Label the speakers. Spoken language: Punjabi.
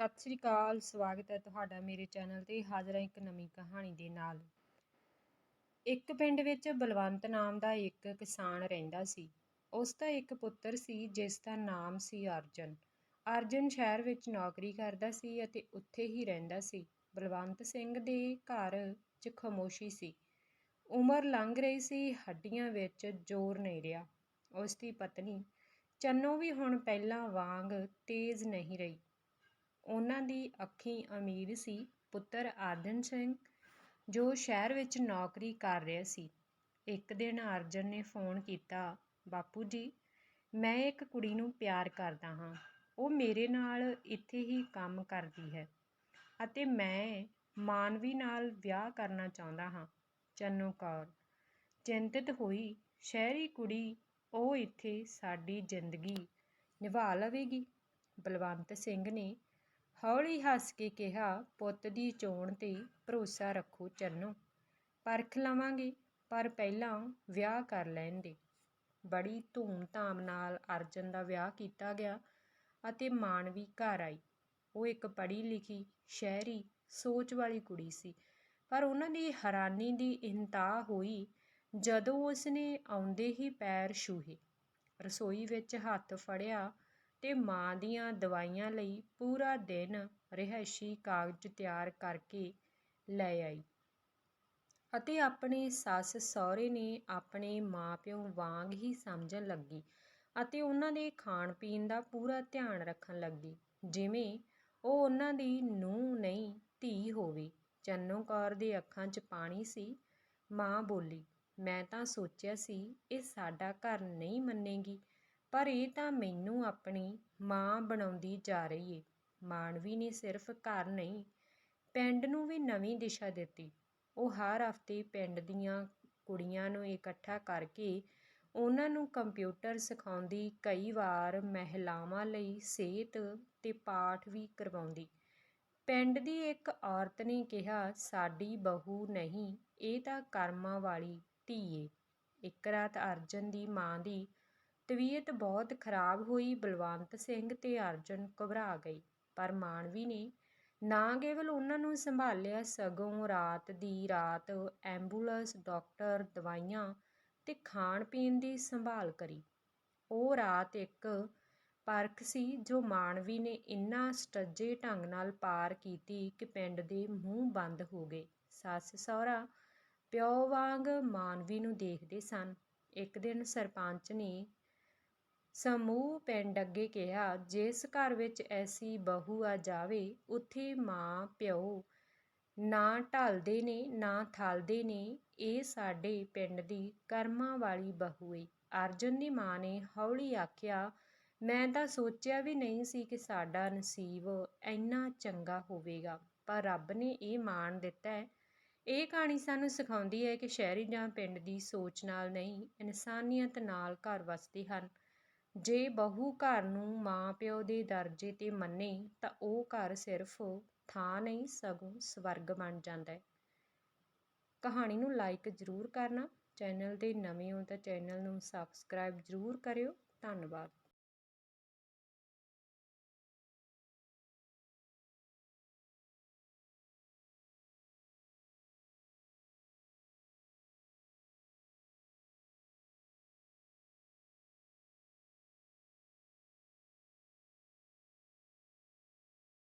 Speaker 1: ਸਤਿ ਸ੍ਰੀ ਅਕਾਲ, ਸਵਾਗਤ ਹੈ ਤੁਹਾਡਾ ਮੇਰੇ ਚੈਨਲ ਤੇ ਹਾਜ਼ਰ ਹਾਂ ਇੱਕ ਨਵੀਂ ਕਹਾਣੀ ਦੇ ਨਾਲ। ਇੱਕ ਪਿੰਡ ਵਿੱਚ ਬਲਵੰਤ ਨਾਮ ਦਾ ਇੱਕ ਕਿਸਾਨ ਰਹਿੰਦਾ ਸੀ। ਉਸ ਦਾ ਇੱਕ ਪੁੱਤਰ ਸੀ, ਜਿਸ ਦਾ ਨਾਮ ਸੀ ਅਰਜਨ। ਅਰਜਨ ਸ਼ਹਿਰ ਵਿੱਚ ਨੌਕਰੀ ਕਰਦਾ ਸੀ ਅਤੇ ਉੱਥੇ ਹੀ ਰਹਿੰਦਾ ਸੀ। ਬਲਵੰਤ ਸਿੰਘ ਦੇ ਘਰ 'ਚ ਖਾਮੋਸ਼ੀ ਸੀ। ਉਮਰ ਲੰਘ ਰਹੀ ਸੀ, ਹੱਡੀਆਂ ਵਿੱਚ ਜ਼ੋਰ ਨਹੀਂ ਰਿਹਾ। ਉਸ ਦੀ ਪਤਨੀ, ਚੰਨੋ ਵੀ ਹੁਣ ਪਹਿਲਾਂ ਵਾਂਗ ਤੇਜ਼ ਨਹੀਂ ਰਹੀ। ਉਹਨਾਂ ਦੀ ਅੱਖੀਂ ਅਮੀਰ ਸੀ, ਪੁੱਤਰ ਆਰਜਨ ਸਿੰਘ, ਜੋ ਸ਼ਹਿਰ ਵਿੱਚ ਨੌਕਰੀ ਕਰ ਰਿਹਾ ਸੀ। ਇੱਕ ਦਿਨ ਅਰਜਨ ਨੇ ਫੋਨ ਕੀਤਾ, ਬਾਪੂ ਜੀ, ਮੈਂ ਇੱਕ ਕੁੜੀ ਨੂੰ ਪਿਆਰ ਕਰਦਾ ਹਾਂ। ਉਹ ਮੇਰੇ ਨਾਲ ਇੱਥੇ ਹੀ ਕੰਮ ਕਰਦੀ ਹੈ ਅਤੇ ਮੈਂ ਮਾਨਵੀ ਨਾਲ ਵਿਆਹ ਕਰਨਾ ਚਾਹੁੰਦਾ ਹਾਂ। ਚੰਨੂ ਕੌਰ, ਚਿੰਤਤ ਹੋਈ, ਸ਼ਹਿਰੀ ਕੁੜੀ, ਉਹ ਇੱਥੇ ਸਾਡੀ ਜ਼ਿੰਦਗੀ ਨਿਭਾ ਲਵੇਗੀ। ਬਲਵੰਤ ਸਿੰਘ ਨੇ ਹੌਲੀ ਹੱਸ ਕੇ ਕਿਹਾ, ਪੁੱਤ ਦੀ ਚੋਣ ਤੇ ਭਰੋਸਾ ਰੱਖੋ ਚੰਨੋ। ਪਰਖ ਲਵਾਂਗੇ, ਪਰ ਪਹਿਲਾਂ ਵਿਆਹ ਕਰ ਲੈਣ ਦੇ। ਬੜੀ ਧੂਮ-ਧਾਮ ਨਾਲ ਅਰਜਨ ਦਾ ਵਿਆਹ ਕੀਤਾ ਗਿਆ ਅਤੇ ਮਾਨਵੀ ਘਰ ਆਈ। ਉਹ ਇੱਕ ਪੜ੍ਹੀ ਲਿਖੀ ਸ਼ਹਿਰੀ, ਸੋਚ ਵਾਲੀ ਕੁੜੀ ਸੀ। ਪਰ ਉਹਨਾਂ ਦੀ ਹੈਰਾਨੀ ਦੀ ਇੰਤਹਾ ਹੋਈ ਜਦੋਂ ਉਸਨੇ ਆਉਂਦੇ ਹੀ ਪੈਰ ਛੂਹੇ। ਰਸੋਈ ਵਿੱਚ ਹੱਥ ਫੜਿਆ ਤੇ ਮਾਂ ਦੀਆਂ ਦਵਾਈਆਂ ਲਈ ਪੂਰਾ ਦਿਨ ਰਿਹਾਇਸ਼ੀ ਕਾਗਜ਼ ਤਿਆਰ ਕਰਕੇ ਲੈ ਆਈ ਅਤੇ ਆਪਣੇ ਸੱਸ ਸਹੁਰੇ ਨੇ ਆਪਣੇ ਮਾਪਿਓ ਵਾਂਗ ਹੀ ਸਮਝਣ ਲੱਗੀ ਅਤੇ ਉਹਨਾਂ ਦੇ ਖਾਣ ਪੀਣ ਦਾ ਪੂਰਾ ਧਿਆਨ ਰੱਖਣ ਲੱਗੀ। ਜਿਵੇਂ ਉਹ ਉਹਨਾਂ ਦੀ ਨੂੰਹ ਨਹੀਂ, ਧੀ ਹੋਵੇ। ਚੰਨੋ ਕੌਰ ਦੇ ਅੱਖਾਂ 'ਚ ਪਾਣੀ ਸੀ। ਮਾਂ ਬੋਲੀ, ਮੈਂ ਤਾਂ ਸੋਚਿਆ ਸੀ ਇਹ ਸਾਡਾ ਘਰ ਨਹੀਂ ਮੰਨੇਗੀ। ਪਰ ਇਹ ਤਾਂ ਮੈਨੂੰ ਆਪਣੀ ਮਾਂ ਬਣਾਉਂਦੀ ਜਾ ਰਹੀ ਏ। ਮਾਨਵੀ ਨੇ ਸਿਰਫ ਘਰ ਨਹੀਂ, ਪਿੰਡ ਨੂੰ ਵੀ ਨਵੀਂ ਦਿਸ਼ਾ ਦਿੱਤੀ। ਉਹ ਹਰ ਹਫ਼ਤੇ ਪਿੰਡ ਦੀਆਂ ਕੁੜੀਆਂ ਨੂੰ ਇਕੱਠਾ ਕਰਕੇ ਉਹਨਾਂ ਨੂੰ ਕੰਪਿਊਟਰ ਸਿਖਾਉਂਦੀ, ਕਈ ਵਾਰ ਮਹਿਲਾਵਾਂ ਲਈ ਸਿਹਤ ਤੇ ਪਾਠ ਵੀ ਕਰਵਾਉਂਦੀ। ਪਿੰਡ ਦੀ ਇੱਕ ਔਰਤ ਨੇ ਕਿਹਾ, ਸਾਡੀ ਬਹੂ ਨਹੀਂ, ਇਹ ਤਾਂ ਕਰਮਾਂ ਵਾਲੀ ਧੀ ਏ। ਇੱਕ ਰਾਤ ਅਰਜਨ ਦੀ ਮਾਂ ਦੀ ਤਬੀਅਤ ਬਹੁਤ ਖਰਾਬ ਹੋਈ, ਬਲਵੰਤ ਸਿੰਘ ਤੇ ਅਰਜਨ ਘਬਰਾ ਗਈ ਪਰ ਮਾਨਵੀ ਨੇ ਨਾ ਕੇਵਲ ਉਹਨਾਂ ਨੂੰ ਸੰਭਾਲਿਆ, ਸਗੋਂ ਰਾਤ ਦੀ ਰਾਤ ਐਂਬੂਲੈਂਸ, ਡਾਕਟਰ, ਦਵਾਈਆਂ ਤੇ ਖਾਣ ਪੀਣ ਦੀ ਸੰਭਾਲ ਕਰੀ। ਉਹ ਰਾਤ ਇੱਕ ਪਰਖ ਸੀ ਜੋ ਮਾਨਵੀ ਨੇ ਇੰਨਾ ਸਟੱਜੇ ਢੰਗ ਨਾਲ ਪਾਰ ਕੀਤੀ ਕਿ ਪਿੰਡ ਦੇ ਮੂੰਹ ਬੰਦ ਹੋ ਗਏ। ਸੱਸ ਸਹੁਰਾ, ਪਿਓ ਵਾਂਗ ਮਾਨਵੀ ਨੂੰ ਦੇਖਦੇ ਸਨ। ਇੱਕ ਦਿਨ ਸਰਪੰਚ ਨੇ ਸਮੂਹ ਪਿੰਡ ਅੱਗੇ ਕਿਹਾ, ਜਿਸ ਘਰ ਵਿੱਚ ਐਸੀ ਬਹੂ ਆ ਜਾਵੇ, ਉੱਥੇ ਮਾਂ, ਪਿਓ ਨਾ ਢਲਦੇ ਨੇ, ਨਾ ਥਲਦੇ ਨੇ, ਇਹ ਸਾਡੇ ਪਿੰਡ ਦੀ ਕਰਮਾਂ ਵਾਲੀ ਬਹੂ ਏ। ਅਰਜੁਨ ਦੀ ਮਾਂ ਨੇ ਹੌਲੀ ਆਖਿਆ, ਮੈਂ ਤਾਂ ਸੋਚਿਆ ਵੀ ਨਹੀਂ ਸੀ ਕਿ ਸਾਡਾ ਨਸੀਬ ਇੰਨਾ ਚੰਗਾ ਹੋਵੇਗਾ, ਪਰ ਰੱਬ ਨੇ ਇਹ ਮਾਣ ਦਿੱਤਾ ਹੈ। ਇਹ ਕਹਾਣੀ ਸਾਨੂੰ ਸਿਖਾਉਂਦੀ ਹੈ ਕਿ ਸ਼ਹਿਰੀ ਜਾਂ ਪਿੰਡ ਦੀ ਸੋਚ ਨਾਲ ਨਹੀਂ, ਇਨਸਾਨੀਅਤ ਨਾਲ ਘਰ ਵਸਦੇ ਹਨ। ਜੇ ਬਹੂ ਘਰ ਨੂੰ ਮਾਂ ਪਿਓ ਦੇ ਦਰਜੇ ਤੇ ਮੰਨੇ, ਤਾਂ ਉਹ ਘਰ ਸਿਰਫ ਥਾਂ ਨਹੀਂ, ਸਗੋਂ ਸਵਰਗ ਬਣ ਜਾਂਦਾ ਹੈ। ਕਹਾਣੀ ਨੂੰ ਲਾਈਕ ਜ਼ਰੂਰ ਕਰਨਾ, ਚੈਨਲ ਤੇ ਨਵੇਂ ਹੋ ਤਾਂ ਚੈਨਲ ਨੂੰ ਸਬਸਕ੍ਰਾਈਬ ਜ਼ਰੂਰ ਕਰਿਓ। ਧੰਨਵਾਦ।